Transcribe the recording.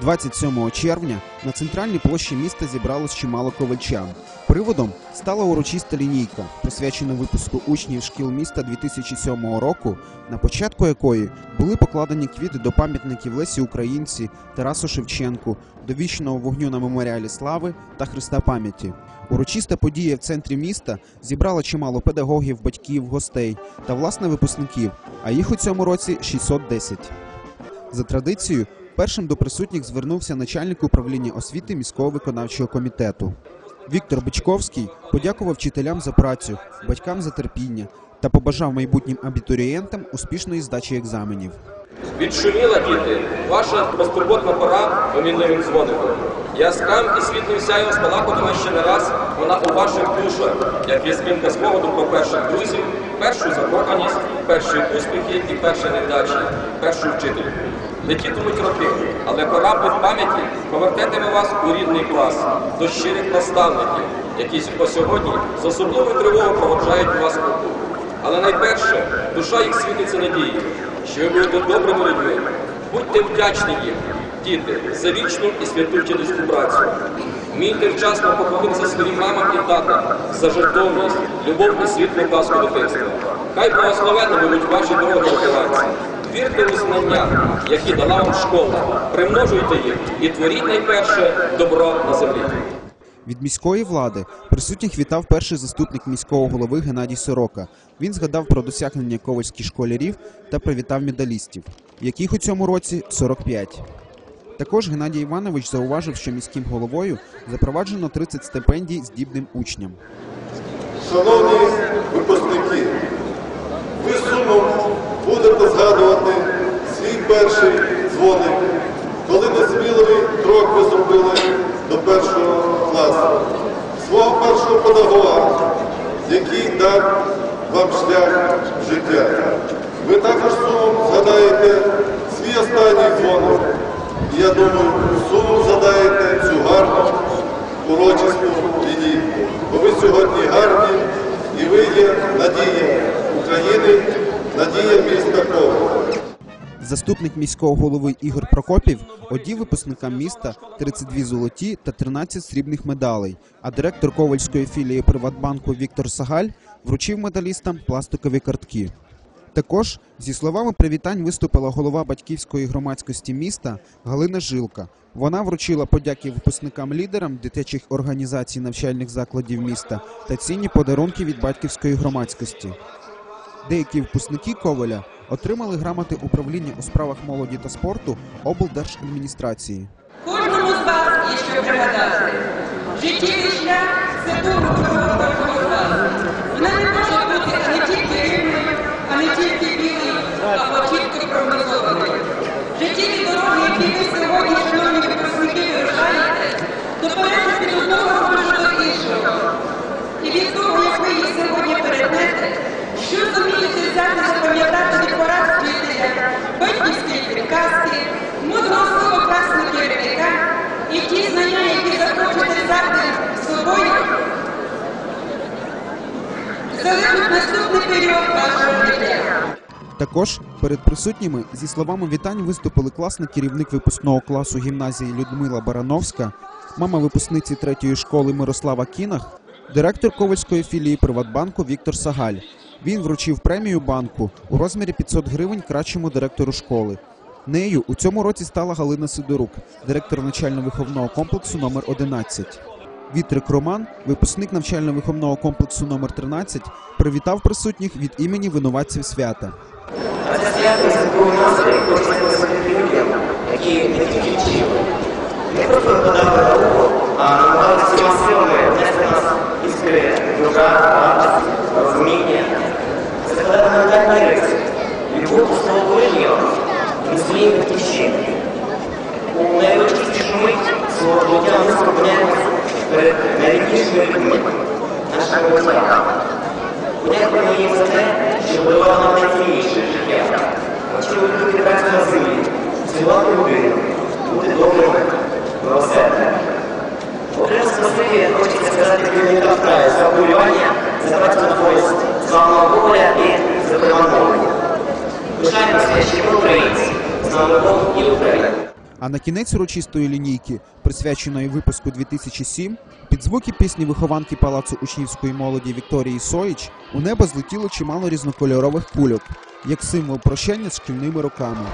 27 червня на центральній площі міста зібралось чимало ковальчан. Приводом стала урочиста лінійка, присвячена випуску учнів шкіл міста 2007 року, на початку якої були покладені квіти до пам'ятників Лесі Українці, Тарасу Шевченку, до вічного вогню на меморіалі слави та Христа пам'яті. Урочиста подія в центрі міста зібрала чимало педагогів, батьків, гостей та власне випускників, а їх у цьому році 610. За традицією, першим до присутніх звернувся начальник управління освіти міського виконавчого комітету. Віктор Бичковський подякував вчителям за працю, батькам за терпіння та побажав майбутнім абітурієнтам успішної здачі екзаменів. Відшуміла, діти, ваша безтурботна пора помінливим дзвоником. Яскам і світлим сяєм спалахуватиме ще не раз вона у ваших душах, як візьмінка спогадом про перших друзів, першу закоханість, перші успіхи і перші невдачі, першу вчительку. Летітимуть роки, але кораблик пам'яті повертатиме вас у рідний клас, до щирих наставників, які по сьогодні з особливою тривогою проводжають вас у. Але найперше, душа їх світиться надією, що ви будете добрими людьми. Будьте вдячні їм, діти, за вічну і святу вчительську працю. Вмійте вчасно поклонитися своїм мамам і татам за жертовність, любов і світлу казку дитинства. Хай благословенно будуть ваші дороги вихованці. Вірте у знання, які дала вам школа, примножуйте їх і творіть найперше добро на землі. Від міської влади присутніх вітав перший заступник міського голови Геннадій Сорока. Він згадав про досягнення ковальських школярів та привітав медалістів, яких у цьому році 45. Також Геннадій Іванович зауважив, що міським головою запроваджено 30 стипендій здібним учням. Шановні випускники, ви сумом будете згадувати перший дзвоник, коли несміливий крок ви зробили до першого класу, свого першого педагога, який дав вам шлях життя. Ви також сумом згадаєте свій останній дзвоник. І я думаю, сумом згадаєте цю гарну урочисту лінійку. Бо ви сьогодні гарні і ви є надія України, надія міста Ковала. Заступник міського голови Ігор Прокопів одів випускникам міста 32 золоті та 13 срібних медалей. А директор Ковальської філії Приватбанку Віктор Сагаль вручив медалістам пластикові картки. Також зі словами привітань виступила голова батьківської громадськості міста Галина Жилка. Вона вручила подяки випускникам-лідерам дитячих організацій навчальних закладів міста та цінні подарунки від батьківської громадськості. Деякі випускники Коваля отримали грамоти управління у справах молоді та спорту облдержадміністрації. Кожному з вас є що пригадати. Життєвий шлях це дорого кожного вас. Вона не може бути не тільки рівною, а не тільки білою, або чітко прогнозованою. Життєві дороги, які ви сьогодні, шановні випускники, вирушаєте, допереду від одного рубежу до іншого. І від того, як ви їх сьогодні перетнете, що зумієте запам'ятати від вчителя, батьківської приказки, мудрого слова класного керівника і ті знання, які захочете взяти з собою, залишить наступний період вашого життя. Також перед присутніми зі словами вітань виступили класний керівник випускного класу гімназії Людмила Барановська, мама випускниці третьої школи Мирослава Кінах, директор Ковальської філії Приватбанку Віктор Сагаль. Він вручив премію банку у розмірі 500 гривень кращому директору школи. Нею у цьому році стала Галина Сидорук, директор навчально-виховного комплексу номер 11. Вітрик Роман, випускник навчально-виховного комплексу номер 13, привітав присутніх від імені винуватців свята. Це свято святого настрою хочеться посвятити людям, які не тільки вчили, не просто викладали науку, а намагалися всіма силами внести нас іскри, душа, радість, розуміння. Це закладено на дальній риси, любов до свого ближнього, до своєї батьківщини. У найважчішу мить свого життя ми зупиняємося перед найріднішими людьми, нашими батьками. Подякуємо їм за те, що дарували нам найцінніше життя. Навчили бути працю на землі, цілувати людину, бути добрими, милосердними. Окремо спасибі хочеться сказати керівника вкраю за обурювання, за працю на користь славного поля і А на кінець урочистої лінійки, присвяченої випуску 2007, під звуки пісні вихованки палацу учнівської молоді Вікторії Соїч у небо злетіло чимало різнокольорових кульок, як символ прощання з шкільними роками.